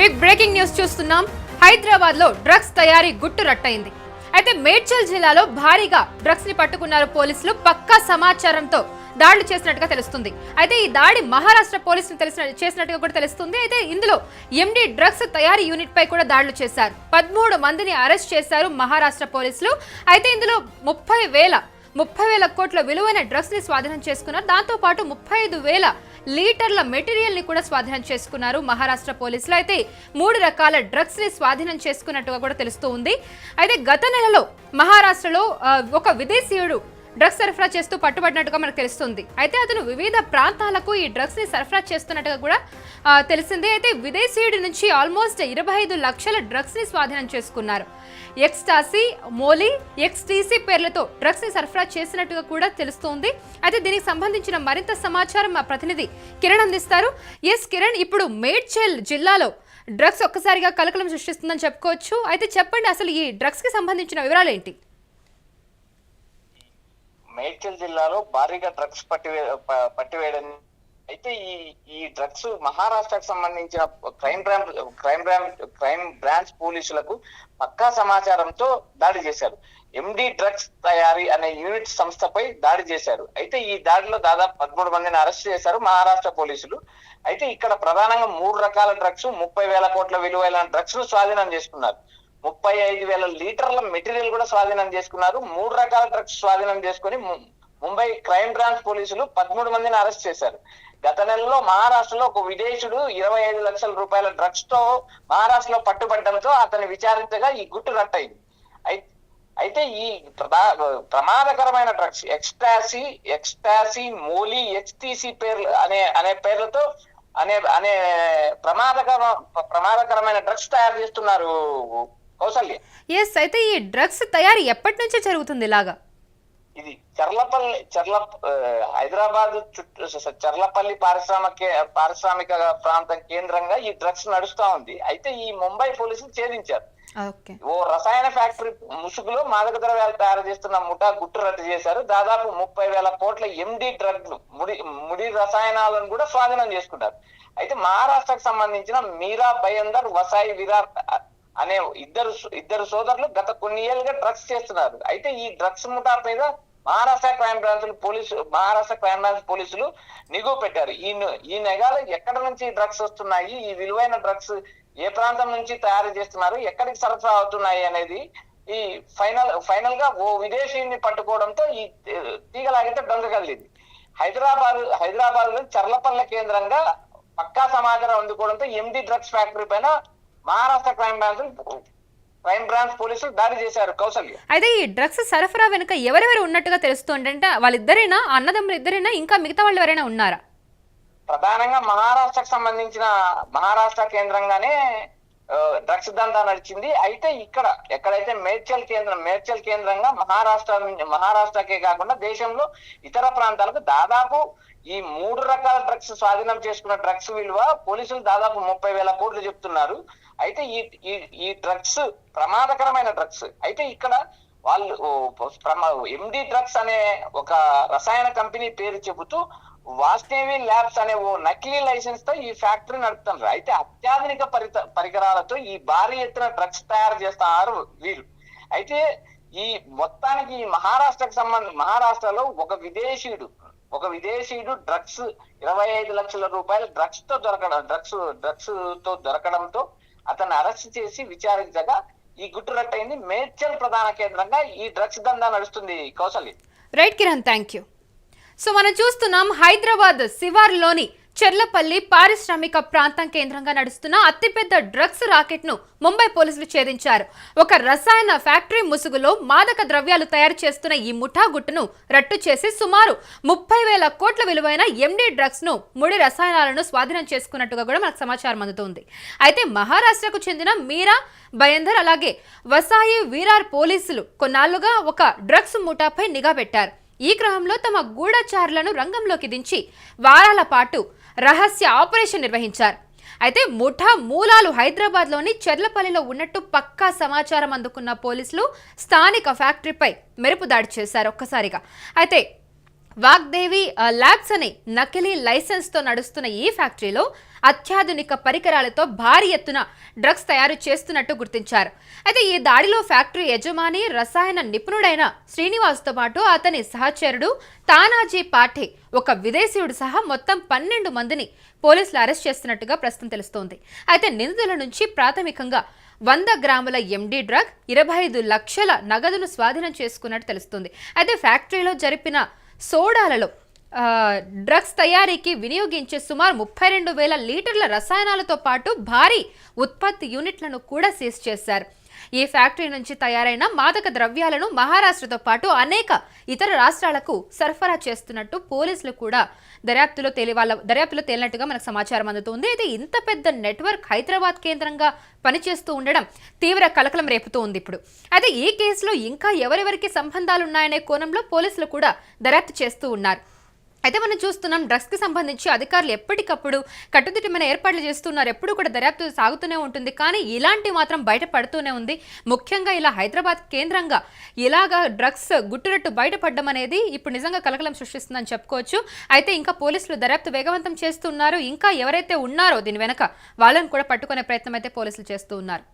Big breaking news చూస్తున్నాం. హైదరాబాద్లో drugs తయారీ గుట్టు రట్టయింది. అయితే మేడ్చల్ జిల్లాలో భారీగా డ్రగ్స్ని పట్టుకున్నారు పోలీసులు. పక్కా సమాచారంతో దాడులు చేసినట్టుగా తెలుస్తుంది. అయితే ఈ దాడి మహారాష్ట్ర పోలీసులు తెలిసిన చేసినట్టుగా కూడా తెలుస్తుంది. అయితే ఇందులో ఎండి డ్రగ్స్ తయారీ యూనిట్ పై కూడా దాడులు చేశారు. పదమూడు మందిని అరెస్ట్ చేశారు మహారాష్ట్ర పోలీసులు. అయితే ఇందులో ముప్పై వేల ముప్పై వేల కోట్ల విలువైన డ్రగ్స్ని స్వాధీనం చేసుకున్నారు. దాంతో పాటు ముప్పై ఐదు వేల లీటర్ల మెటీరియల్ని కూడా స్వాధీనం చేసుకున్నారు మహారాష్ట్ర పోలీసులు. అయితే మూడు రకాల డ్రగ్స్ని స్వాధీనం చేసుకున్నట్టుగా కూడా తెలుస్తూ ఉంది. అయితే గత నెలలో మహారాష్ట్రలో ఒక విదేశీయుడు డ్రగ్స్ సరఫరా చేస్తూ పట్టుబడినట్టుగా మనకు తెలుస్తుంది. అయితే అతను వివిధ ప్రాంతాలకు ఈ డ్రగ్స్ని సరఫరా చేస్తున్నట్టుగా కూడా తెలిసిందే అయితే విదేశీయుడి నుంచి ఆల్మోస్ట్ ఇరవై ఐదు లక్షల డ్రగ్స్ని స్వాధీనం చేసుకున్నారు. ఎక్స్టాసీ మోలీ ఎక్స్టీసీ పేర్లతో డ్రగ్స్ని సరఫరా చేసినట్టుగా కూడా తెలుస్తోంది. అయితే దీనికి సంబంధించిన మరింత సమాచారం మా ప్రతినిధి కిరణ్ అందిస్తారు. ఎస్ కిరణ్ ఇప్పుడు మేడ్చల్ జిల్లాలో డ్రగ్స్ ఒక్కసారిగా కలకలం సృష్టిస్తుందని చెప్పుకోవచ్చు. అయితే చెప్పండి అసలు ఈ డ్రగ్స్కి సంబంధించిన వివరాలు ఏంటి మేడ్చల్ జిల్లాలో భారీగా డ్రగ్స్ పట్టివే పట్టివేయడం అయితే ఈ ఈ డ్రగ్స్ మహారాష్ట్రకు సంబంధించిన crime branch crime branch crime branch పోలీసులకు పక్కా సమాచారంతో దాడి చేశారు. ఎండి డ్రగ్స్ తయారీ అనే యూనిట్ సంస్థపై దాడి చేశారు. అయితే ఈ దాడిలో దాదాపు పదమూడు మందిని అరెస్ట్ చేశారు మహారాష్ట్ర పోలీసులు. అయితే ఇక్కడ ప్రధానంగా మూడు రకాల డ్రగ్స్ ముప్పై వేల కోట్ల విలువైన డ్రగ్స్ను స్వాధీనం చేసుకున్నారు. ముప్పై ఐదు వేల లీటర్ల మెటీరియల్ కూడా స్వాధీనం చేసుకున్నారు. మూడు రకాల డ్రగ్స్ స్వాధీనం చేసుకుని ముంబై క్రైమ్ బ్రాంచ్ పోలీసులు పదమూడు మందిని అరెస్ట్ చేశారు. గత నెలలో మహారాష్ట్రలో ఒక విదేశీయుడు ఇరవై ఐదు లక్షల రూపాయల డ్రగ్స్తో మహారాష్ట్రలో పట్టుబడడంతో అతన్ని విచారించగా ఈ గుట్టు రట్టయింది. అయితే ఈ ప్రమాదకరమైన drugs ecstasy ecstasy molly XTC పేర్లు అనే అనే పేర్లతో అనే అనే ప్రమాదకర ప్రమాదకరమైన డ్రగ్స్ తయారు చేస్తున్నారు కౌసల్య. ఎస్ అయితే ఈ డ్రగ్స్ తయారీ ఎప్పటి నుంచి జరుగుతుంది ఇలాగా? ఇది చర్లపల్లి చర్ల హైదరాబాద్ చుట్టూ చర్లపల్లి పారిశ్రామిక పారిశ్రామిక ప్రాంతం కేంద్రంగా ఈ డ్రగ్స్ నడుస్తా ఉంది. అయితే ఈ ముంబై పోలీసులు ఛేదించారు. ఓ రసాయన ఫ్యాక్టరీ ముసుగులో మాదక ద్రవ్యాలు తయారు చేస్తున్న ముఠా గుట్టు రట్టు చేశారు. దాదాపు ముప్పై వేల కోట్ల ఎండి డ్రగ్లు ముడి ముడి రసాయనాలను కూడా స్వాధీనం చేసుకున్నారు. అయితే మహారాష్ట్రకు సంబంధించిన మీరా భయందర్ వసాయి విరార్ అనే ఇద్దరు ఇద్దరు సోదరులు గత కొన్ని ఏళ్ళుగా డ్రగ్స్ చేస్తున్నారు. అయితే ఈ డ్రగ్స్ ముఠాల మీద Maharashtra crime branch police Maharashtra crime branch పోలీసులు నిఘు పెట్టారు. ఈ ఈ నెగాలు ఎక్కడ నుంచి డ్రగ్స్ వస్తున్నాయి? ఈ విలువైన డ్రగ్స్ ఏ ప్రాంతం నుంచి తయారు చేస్తున్నారు? ఎక్కడికి సరఫరా అవుతున్నాయి అనేది ఈ ఫైనల్ ఫైనల్గా ఓ విదేశీని పట్టుకోవడంతో ఈ తీగలాగితే తీగలాగితే దొంగగలిగింది హైదరాబాద్ హైదరాబాద్లో చర్లపల్లె కేంద్రంగా పక్కా సమాచారం అందుకోవడంతో ఎండి డ్రగ్స్ ఫ్యాక్టరీ పైన Maharashtra crime branch crime branch పోలీసులు దాడి చేశారు కౌసల్య. అయితే ఈ డ్రగ్స్ సరఫరా వెనుక ఎవరెవరు ఉన్నట్టుగా తెలుస్తుంది అంటే వాళ్ళిద్దరైనా అన్నదమ్ములు ఇద్దరైనా ఇంకా మిగతా వాళ్ళు ఎవరైనా ఉన్నారా? ప్రధానంగా మహారాష్ట్రకు సంబంధించిన మహారాష్ట్ర కేంద్రంగానే డ్రగ్స్ దందా నడిచింది. అయితే ఇక్కడ ఎక్కడైతే మేడ్చల్ కేంద్రం మేడ్చల్ కేంద్రంగా మహారాష్ట్ర మహారాష్ట్రకే కాకుండా దేశంలో ఇతర ప్రాంతాలకు దాదాపు ఈ మూడు రకాల డ్రగ్స్ స్వాధీనం చేసుకున్న డ్రగ్స్ విలువ పోలీసులు దాదాపు ముప్పై వేల కోట్లు చెప్తున్నారు. అయితే ఈ ఈ- ఈ డ్రగ్స్ ప్రమాదకరమైన డ్రగ్స్. అయితే ఇక్కడ వాళ్ళు ఎండి డ్రగ్స్ అనే ఒక రసాయన కంపెనీ పేరు చెబుతూ వాస్తేవి ల్యాబ్స్ అనే ఓ నకిలీ లైసెన్స్తో ఈ ఫ్యాక్టరీ నడుపుతున్నారు అయితే అత్యాధునిక పరికరాలతో ఈ భారీ ఎత్తున డ్రగ్స్ తయారు చేస్తున్నారు వీరు అయితే ఈ మొత్తానికి ఈ మహారాష్ట్రకు సంబంధించి మహారాష్ట్రలో ఒక విదేశీయుడు ఒక విదేశీయుడు డ్రగ్స్ ఇరవై ఐదు లక్షల రూపాయల డ్రగ్స్తో దొరకడం డ్రగ్స్ డ్రగ్స్తో దొరకడంతో అతన్ని అరెస్ట్ చేసి విచారించగా ఈ గుట్టు రట్టయింది మేడ్చల్ ప్రధాన కేంద్రంగా ఈ డ్రగ్స్ దందా నడుస్తుంది Kaushalya right Kiran thank you so మనం చూస్తున్నాం హైదరాబాద్ శివార్లోని చెర్లపల్లి పారిశ్రామిక ప్రాంతం కేంద్రంగా నడుస్తున్న అతిపెద్ద డ్రగ్స్ రాకెట్ను ముంబై పోలీసులు ఛేదించారు. ఒక రసాయన ఫ్యాక్టరీ ముసుగులో మాదక ద్రవ్యాలు తయారు చేస్తున్న ఈ ముఠా గుట్టును రట్టు చేసి సుమారు ముప్పై వేల కోట్ల విలువైన ఎండి డ్రగ్స్ను ముడి రసాయనాలను స్వాధీనం చేసుకున్నట్టుగా కూడా మనకు సమాచారం అందుతుంది. అయితే మహారాష్ట్రకు చెందిన మీరా భయందర్ అలాగే వసాయి వీరార్ పోలీసులు కొన్నాళ్ళుగా ఒక డ్రగ్స్ ముఠాపై నిఘా పెట్టారు. ఈ క్రమంలో తమ గూఢచారులను రంగంలోకి దించి వారాల పాటు రహస్య ఆపరేషన్ నిర్వహించారు. అయితే ముఠా మూలాలు హైదరాబాద్లోని చెర్లపల్లిలో ఉన్నట్టు పక్కా సమాచారం అందుకున్న పోలీసులు స్థానిక ఫ్యాక్టరీపై మెరుపు దాడి చేశారు ఒక్కసారిగా. అయితే వాగ్దేవి ల్యాబ్స్ అనే నకిలీ లైసెన్స్తో నడుస్తున్న ఈ ఫ్యాక్టరీలో అత్యాధునిక పరికరాలతో భారీ ఎత్తున డ్రగ్స్ తయారు చేస్తున్నట్టు గుర్తించారు. అయితే ఈ దాడిలో ఫ్యాక్టరీ యజమాని రసాయన నిపుణుడైన శ్రీనివాస్తో పాటు అతని సహచరుడు తానాజీ పాఠే ఒక విదేశీయుడు సహా మొత్తం పన్నెండు మందిని పోలీసులు అరెస్ట్ చేస్తున్నట్టుగా ప్రస్తుతం తెలుస్తోంది. అయితే నిందితుల నుంచి ప్రాథమికంగా వంద గ్రాముల ఎండీ డ్రగ్ ఇరవై ఐదు లక్షల నగదును స్వాధీనం చేసుకున్నట్టు తెలుస్తుంది. అయితే ఫ్యాక్టరీలో జరిపిన సోడాలలో డ్రగ్స్ తయారీకి వినియోగించే సుమారు ముప్పై రెండు వేల లీటర్ల రసాయనాలతో పాటు భారీ ఉత్పత్తి యూనిట్లను కూడా సీజ్ చేశారు. ఈ ఫ్యాక్టరీ నుంచి తయారైన మాదక ద్రవ్యాలను మహారాష్ట్రతో పాటు అనేక ఇతర రాష్ట్రాలకు సరఫరా చేస్తున్నట్టు పోలీసులు కూడా దర్యాప్తులో తేలి వాళ్ళ దర్యాప్తులో తేలినట్టుగా మనకు సమాచారం అందుతుంది. అయితే ఇంత పెద్ద నెట్వర్క్ హైదరాబాద్ కేంద్రంగా పనిచేస్తూ ఉండడం తీవ్ర కలకలం రేపుతూ ఉంది ఇప్పుడు. అయితే ఈ కేసులో ఇంకా ఎవరెవరికి సంబంధాలు ఉన్నాయనే కోణంలో పోలీసులు కూడా దర్యాప్తు చేస్తూ ఉన్నారు. అయితే మనం చూస్తున్నాం డ్రగ్స్కి సంబంధించి అధికారులు ఎప్పటికప్పుడు కట్టుదిట్టమైన ఏర్పాట్లు చేస్తున్నారు. ఎప్పుడు కూడా దర్యాప్తు సాగుతూనే ఉంటుంది. కానీ ఇలాంటి మాత్రం బయట పడుతూనే ఉంది. ముఖ్యంగా ఇలా హైదరాబాద్ కేంద్రంగా ఇలాగా డ్రగ్స్ గుట్టురట్టు బయటపడడం అనేది ఇప్పుడు నిజంగా కలకలం సృష్టిస్తుందని చెప్పుకోవచ్చు. అయితే ఇంకా పోలీసులు దర్యాప్తు వేగవంతం చేస్తున్నారు. ఇంకా ఎవరైతే ఉన్నారో దీని వెనక వాళ్ళని కూడా పట్టుకునే ప్రయత్నం అయితే పోలీసులు చేస్తూ ఉన్నారు.